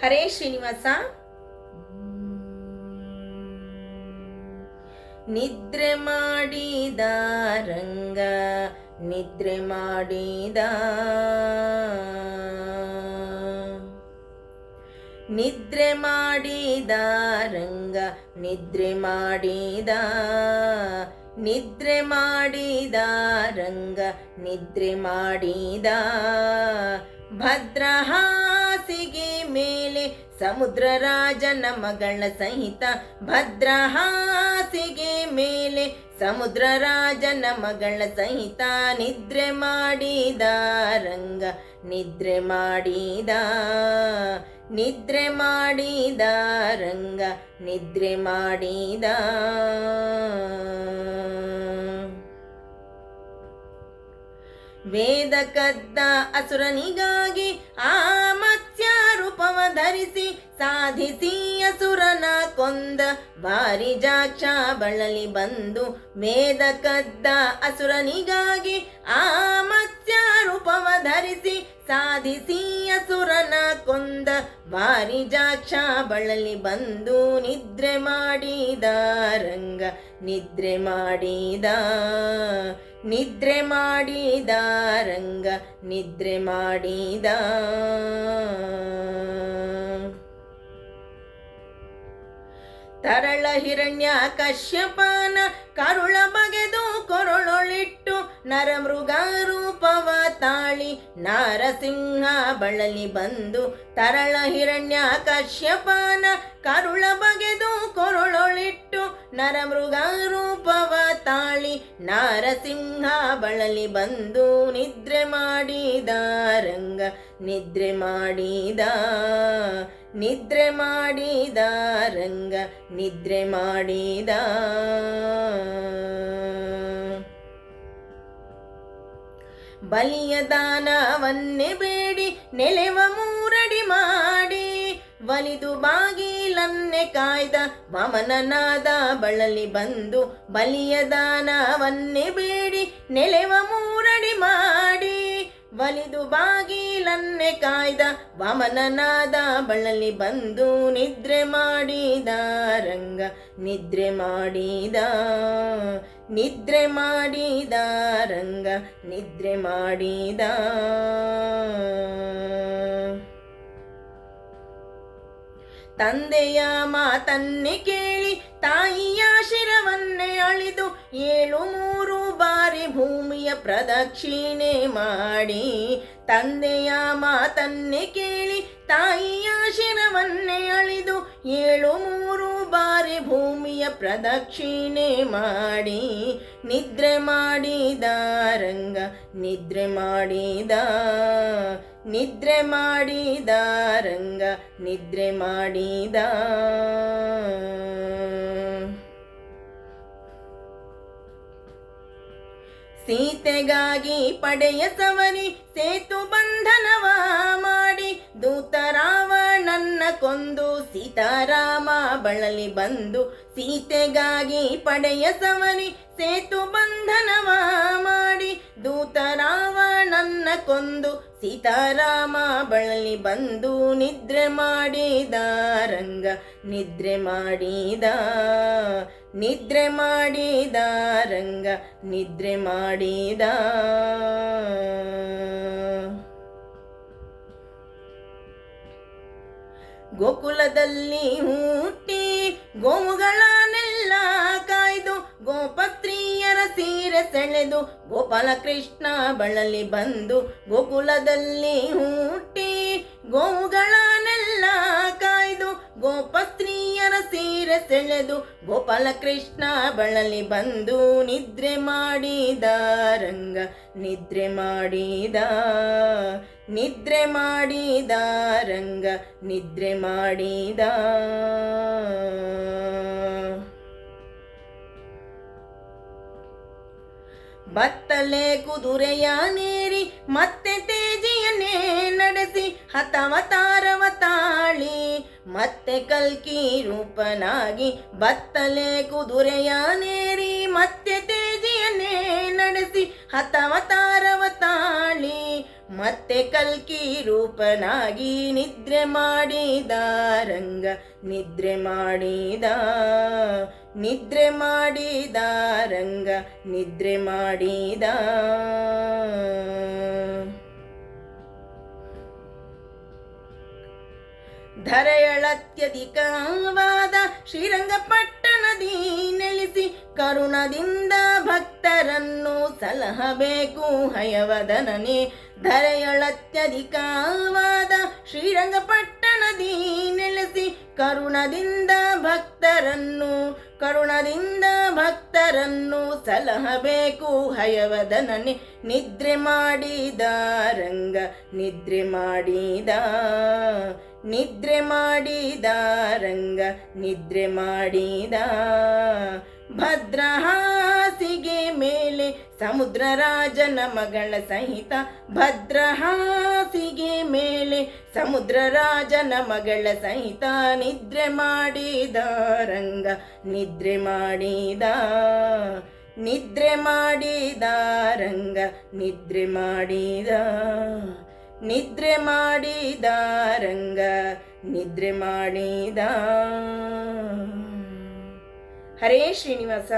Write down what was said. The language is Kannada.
ಹರೇ ಶ್ರೀನಿವಾಸ. ನಿದ್ರೆ ಮಾಡಿದ ರಂಗ, ನಿದ್ರೆ ಮಾಡಿದ ನಿದ್ರೆ ಮಾಡಿದ ರಂಗ, ನಿದ್ರೆ ಮಾಡಿದ ನಿದ್ರೆ ಮಾಡಿದ ರಂಗ, ನಿದ್ರೆ ಮಾಡಿದ ಭದ್ರಹಾಸಿಗೆ ಮೇಲೆ ಸಮುದ್ರ ರಾಜನ ಮಗಳ ಸಹಿತ ಭದ್ರಹಾಸಿಗೆ ಮೇಲೆ ಸಮುದ್ರ ರಾಜನ ಮಗಳ ಸಹಿತ ನಿದ್ರೆ ಮಾಡಿದ ರಂಗ, ನಿದ್ರೆ ಮಾಡಿದ ನಿದ್ರೆ ಮಾಡಿದ ರಂಗ, ನಿದ್ರೆ ಮಾಡಿದ. ವೇದ ಕದ್ದ ಅಸುರನಿಗಾಗಿ ಆ ಧರಿಸಿ ಸಾಧಿಸಿ ಅಸುರನ ಕೊಂದ ಬಾರಿ ಜಾಕ್ಷ ಬಳಲಿ ಬಂದು ಮೇದ ಕದ್ದ ಅಸುರನಿಗಾಗಿ ಆ ಮತ್ಸ್ಯ ರೂಪವ ಧರಿಸಿ ಸಾಧಿಸಿಯ ಅಸುರನ ಕೊಂದ ಬಾರಿ ಜಾಕ್ಷ ಬಳಲಿ ಬಂದು ನಿದ್ರೆ ಮಾಡಿದ ರಂಗ, ನಿದ್ರೆ ಮಾಡಿದ ನಿದ್ರೆ ಮಾಡಿದ ರಂಗ, ನಿದ್ರೆ ಮಾಡಿದ. ತರಳ ಹಿರಣ್ಯ ಕಶ್ಯಪನ ಕರುಳ ಬಗೆದು ಕೊರಳೊಳಿಟ್ಟು ನರಮೃಗ ರೂಪವ ತಾಳಿ ನಾರಸಿಂಹ ಬಳಲಿ ಬಂದು ತರಳ ಹಿರಣ್ಯ ಕಶ್ಯಪನ ಕರುಳ ಬಗೆದು ಕೊರಳೊಳಿಟ್ಟು ನರಮೃಗ ನಾರಸಿಂಹ ಬಳಲಿ ಬಂದು ನಿದ್ರೆ ಮಾಡಿದ, ರಂಗ ನಿದ್ರೆ ಮಾಡಿದ ನಿದ್ರೆ ಮಾಡಿದ, ರಂಗ ನಿದ್ರೆ ಮಾಡಿದ. ಬಲಿಯ ದಾನವನ್ನೇ ಬೇಡಿ, ನೆಲೆವ ಮೂರಡಿ ಮಾಡಿ. ಒಲಿದು ಬಾಗಿಲನ್ನೆ ಕಾಯ್ದ ವಾಮನನಾದ ಬಳಲಿ ಬಂದು ಬಲಿಯ ದಾನವನ್ನೇ ಬೇಡಿ, ನೆಲೆವ ಮೂರಡಿ ಮಾಡಿ. ಒಲಿದು ಬಾಗಿಲನ್ನೆ ಕಾಯ್ದ ವಾಮನನಾದ ಬಳಲಿ ಬಂದು ನಿದ್ರೆ ಮಾಡಿದ ರಂಗ, ನಿದ್ರೆ ಮಾಡಿದ ನಿದ್ರೆ ಮಾಡಿದ ರಂಗ, ನಿದ್ರೆ ಮಾಡಿದ. ತಂದೆಯ ಮಾತನ್ನೇ ಕೇಳಿ ತಾಯಿಯ ಶಿರವನ್ನೇ ಅಳಿದು ಏಳು ಮೂರು ಬಾರಿ ಭೂಮಿಯ ಪ್ರದಕ್ಷಿಣೆ ಮಾಡಿ ತಂದೆಯ ಮಾತನ್ನೇ ಕೇಳಿ ತಾಯಿಯ ಶಿರವನ್ನೇ ಅಳಿದು ಏಳು ಮೂರು ಬಾರಿ ಭೂಮಿಯ ಪ್ರದಕ್ಷಿಣೆ ಮಾಡಿ ನಿದ್ರೆ ಮಾಡಿದ ರಂಗ, ನಿದ್ರೆ ಮಾಡಿದ ನಿದ್ರೆ ಮಾಡಿದ ರಂಗ, ನಿದ್ರೆ ಮಾಡಿದ. ಸೀತೆಗಾಗಿ ಪಡೆಯ ಸವರಿ ಸೇತು ಬಂಧನವ ಮಾಡಿ ದೂತ ರಾವಣನ್ನ ಕೊಂದು ಸೀತಾರಾಮ ಬಳಲಿ ಬಂದು ಸೀತೆಗಾಗಿ ಪಡೆಯ ಸವರಿ ಸೇತು ಬಂಧನವ ಮಾಡಿ ಕೊಂದು ಸೀತಾರಾಮ ಬಳಲಿ ಬಂದು ನಿದ್ರೆ ಮಾಡಿದ ರಂಗ, ನಿದ್ರೆ ಮಾಡಿದ ನಿದ್ರೆ ಮಾಡಿದ ರಂಗ, ನಿದ್ರೆ ಮಾಡಿದ. ಗೋಕುಲದಲ್ಲಿ ಹುಟ್ಟಿ ಗೋವುಗಳನ್ನೆಲ್ಲ ಕಾಯ್ದು ಗೋಪಸ್ತ್ರೀಯರ ಸೀರೆ ಸೆಳೆದು ಗೋಪಾಲ ಕೃಷ್ಣ ಬಳಲಿ ಬಂದು ಗೋಕುಲದಲ್ಲಿ ಹುಟ್ಟಿ ಗೋವುಗಳನ್ನೆಲ್ಲ ಕಾಯ್ದು ಗೋಪಸ್ತ್ರೀಯರ ಸೀರೆ ಸೆಳೆದು ಗೋಪಾಲ ಕೃಷ್ಣ ಬಳಲಿ ಬಂದು ನಿದ್ರೆ ಮಾಡಿದ ರಂಗ, ನಿದ್ರೆ ಮಾಡಿದ ನಿದ್ರೆ ಮಾಡಿದ ರಂಗ, ನಿದ್ರೆ ಮಾಡಿದ. ಬತ್ತಲೆ ಕುದುರೆಯ ನೇರಿ ಮತ್ತೆ ತೇಜಿಯನ್ನೇ ನಡೆಸಿ ಹತವತಾರವ ತಾಳಿ ಮತ್ತೆ ಕಲ್ಕಿ ರೂಪನಾಗಿ ಬತ್ತಲೆ ಕುದುರೆಯ ನೇರಿ ಮತ್ತೆ ತೇಜಿಯನ್ನೇ ನಡೆಸಿ ಹತವತಾರವ ತಾಳಿ ಮತ್ತೆ ಕಲ್ಕಿ ರೂಪನಾಗಿ ನಿದ್ರೆ ಮಾಡಿದ ರಂಗ, ನಿದ್ರೆ ಮಾಡಿದ ನಿದ್ರೆ ಮಾಡಿದ ರಂಗ ನಿದ್ರೆ ಮಾಡಿದ. ಧರೆಯಳತ್ಯಧಿಕವಾದ ಶ್ರೀರಂಗಪಟ್ಟಣದಿ ನೆಲೆಸಿ ಕರುಣದಿಂದ ಭಕ್ತರನ್ನು ಸಲಹಬೇಕು ಹಯವದನನೆ. ಧರೆಯಳತ್ಯಧಿಕವಾದ ಶ್ರೀರಂಗಪಟ್ಟಣದಿ ನೆಲೆಸಿ ಕರುಣದಿಂದ ಭಕ್ತರನ್ನು ಕರುಣದಿಂದ ಭಕ್ತರನ್ನು ಸಲಹಬೇಕು ಹಯವದನನೆ. ನಿದ್ರೆ ಮಾಡಿದ ರಂಗ, ನಿದ್ರೆ ಮಾಡಿದ ನಿದ್ರೆ ಮಾಡಿದ ರಂಗ, ನಿದ್ರೆ ಮಾಡಿದ. ಭದ್ರಹಾಸಿಗೆ ಮೇಲೆ ಸಮುದ್ರ ರಾಜನ ಮಗಳ ಸಹಿತ ಭದ್ರಹಾಸಿಗೆ ಮೇಲೆ ಸಮುದ್ರ ರಾಜನ ಮಗಳ ಸಹಿತ ನಿದ್ರೆ ಮಾಡಿದ ರಂಗ, ನಿದ್ರೆ ಮಾಡಿದ ನಿದ್ರೆ ಮಾಡಿದ ರಂಗ, ನಿದ್ರೆ ಮಾಡಿದ ನಿದ್ರೆ ಮಾಡಿದ ರಂಗ, ನಿದ್ರೆ ಮಾಡಿದ. ಹರೇ ಶ್ರೀನಿವಾಸ.